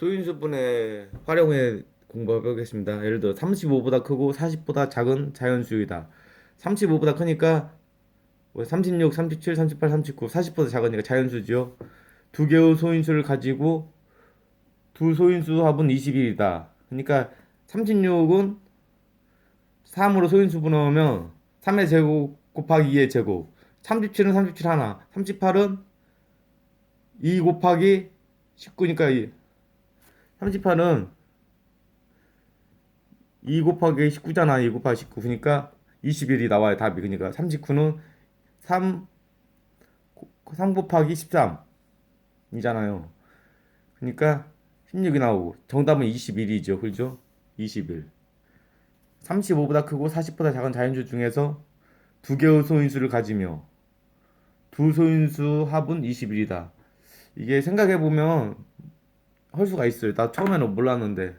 소인수분해 활용해 공부해 보겠습니다. 예를 들어 35보다 크고 40보다 작은 자연수이다. 35보다 크니까 뭐 36, 37, 38, 39, 40보다 작으니까 자연수지요. 두 개의 소인수를 가지고 두 소인수 합은 21이다. 그러니까 36은 3으로 소인수 분해하면 3의 제곱 곱하기 2의 제곱. 37은 37 하나. 38은 2 곱하기 19니까 2. 38은 2 곱하기 19잖아. 2 곱하기 19. 그러니까 21이 나와요. 답이. 그러니까 39는 3 3 곱하기 13 이잖아요. 그러니까 16이 나오고 정답은 21이죠. 그죠? 21. 35보다 크고 40보다 작은 자연수 중에서 두 개의 소인수를 가지며 두 소인수 합은 21이다. 이게 생각해 보면 할 수가 있어요. 나 처음에는 몰랐는데